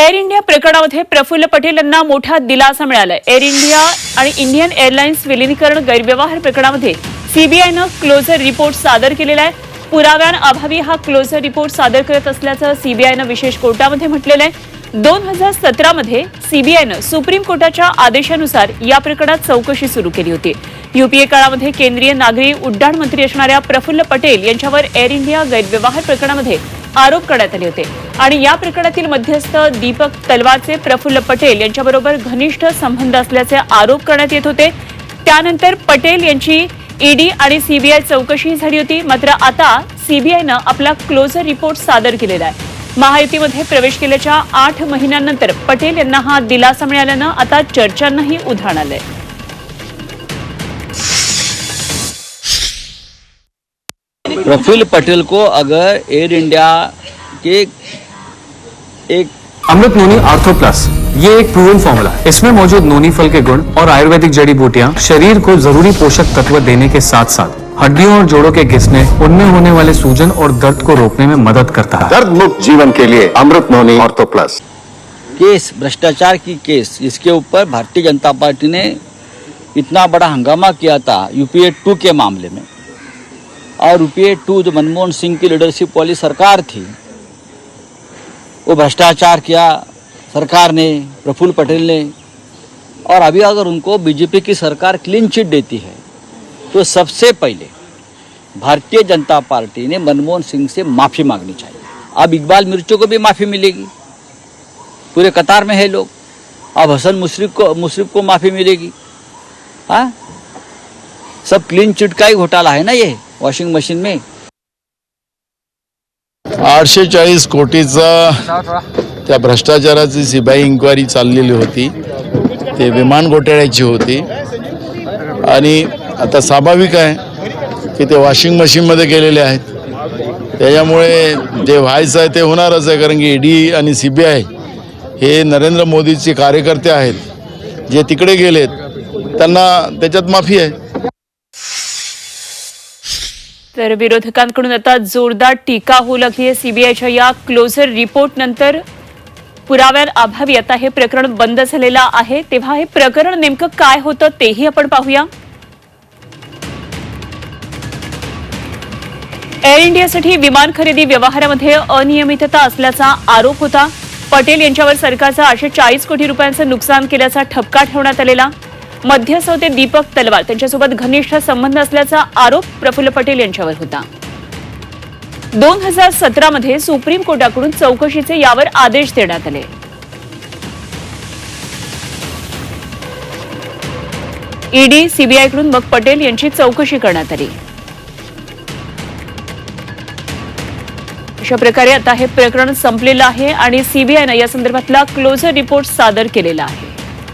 Air India प्रकरणामध्ये प्रफुल्ल पटेल यांना मोठा दिलासा मिळाला एअर इंडिया आणि इंडियन एअरलाइन्स विलिनीकरण गैरव्यवहार प्रकरणामध्ये सीबीआयनं क्लोजर रिपोर्ट सादर केलेला आहे. पुराव्यांअभावी हा क्लोजर रिपोर्ट सादर करत असल्याचं सीबीआयनं विशेष कोर्टामध्ये म्हटलेलं आहे. दोन हजार सतरामध्ये सीबीआयनं सुप्रीम कोर्टाच्या आदेशानुसार या प्रकरणात चौकशी सुरू केली होती. युपीए काळामध्ये केंद्रीय नागरी उड्डाण मंत्री असणाऱ्या प्रफुल्ल पटेल यांच्यावर एअर इंडिया गैरव्यवहार प्रकरणामध्ये आरोप करण्यात आले होते. आणि या प्रकरणातील मध्यस्थ दीपक तलवारचे प्रफुल्ल पटेल यांच्याबरोबर घनिष्ठ संबंध असल्याचे आरोप करण्यात येत होते. त्यानंतर पटेल यांची ईडी आणि सीबीआय चौकशी झाली होती. मात्र आता सीबीआयनं आपला क्लोजर रिपोर्ट सादर केलेला आहे. महायुतीमध्ये प्रवेश केल्याच्या आठ महिन्यांनंतर पटेल यांना हा दिलासा मिळाल्यानं आता चर्चांनाही उधाण आलंय. प्रफुल्ल पटेल को अगर एयर इंडिया के एक अमृत नोनी आर्थो प्लस ये एक प्रूवन फॉर्मूला है। इसमें मौजूद नोनी फल के गुण और आयुर्वेदिक जड़ी बूटियाँ शरीर को ज़रूरी पोषक तत्व देने के साथ साथ हड्डियों और जोड़ों के घिसने उनमें होने वाले सूजन और दर्द को रोकने में मदद करता है। दर्द मुक्त जीवन के लिए Amrit noni ortho plus. Case भ्रष्टाचार की केस इसके ऊपर भारतीय जनता पार्टी ने इतना बड़ा हंगामा किया था यूपीए टू के मामले में। और यूपीए टू जो मनमोहन सिंह की लीडरशिप वाली सरकार थी, वो भ्रष्टाचार किया, सरकार ने, प्रफुल्ल पटेल ने, और अभी अगर उनको बीजेपी की सरकार क्लीन चिट देती है तो सबसे पहले भारतीय जनता पार्टी ने मनमोहन सिंह से माफ़ी मांगनी चाहिए। अब इकबाल मिर्चों को भी माफ़ी मिलेगी। पूरे कतार में है लोग। अब हसन मुशरफ को मुशरफ को माफ़ी मिलेगी। हाँ? सब क्लीन चिट का ही घोटाला है ना ये? वॉशिंग मशीन में? आठशे चाळीस कोटीचा त्या भ्रष्टाचाराची सीबीआय इन्क्वायरी चाललेली होती. ते विमान घोटाळ्याची होती. आणि आता स्वाभाविक आहे की ते वॉशिंग मशीनमध्ये गेलेले आहेत. त्याच्यामुळे जे व्हायचं आहे ते होणारच आहे कारण की ईडी आणि सी बी आय हे नरेंद्र मोदीचे कार्यकर्ते आहेत. जे तिकडे गेलेत त्यांना त्याच्यात माफी आहे. तर विरोधकांकडून आता जोरदार टीका होऊ लागली आहे. सीबीआयच्या या क्लोजर रिपोर्टनंतर पुराव्यांअभावी आता हे प्रकरण बंद झालेलं आहे. तेव्हा हे प्रकरण नेमकं काय होतं तेही आपण पाहूया. एअर इंडियासाठी विमान खरेदी व्यवहारामध्ये अनियमितता असल्याचा आरोप होता. पटेल यांच्यावर सरकारचं आठशे चाळीस कोटी रुपयांचं नुकसान केल्याचा ठपका ठेवण्यात आलेला. मध्यस्थ होते दीपक तलवार. त्यांच्यासोबत घनिष्ठ संबंध असल्याचा आरोप प्रफुल्ल पटेल यांच्यावर होता. दोन हजार सतरामध्ये सुप्रीम कोर्टाकडून चौकशीचे यावर आदेश देण्यात आले. ईडी सीबीआयकडून मग पटेल यांची चौकशी करण्यात आली. अशा प्रकारे आता हे प्रकरण संपलेलं आहे आणि सीबीआयनं या संदर्भातला क्लोजर रिपोर्ट सादर केलेला आहे.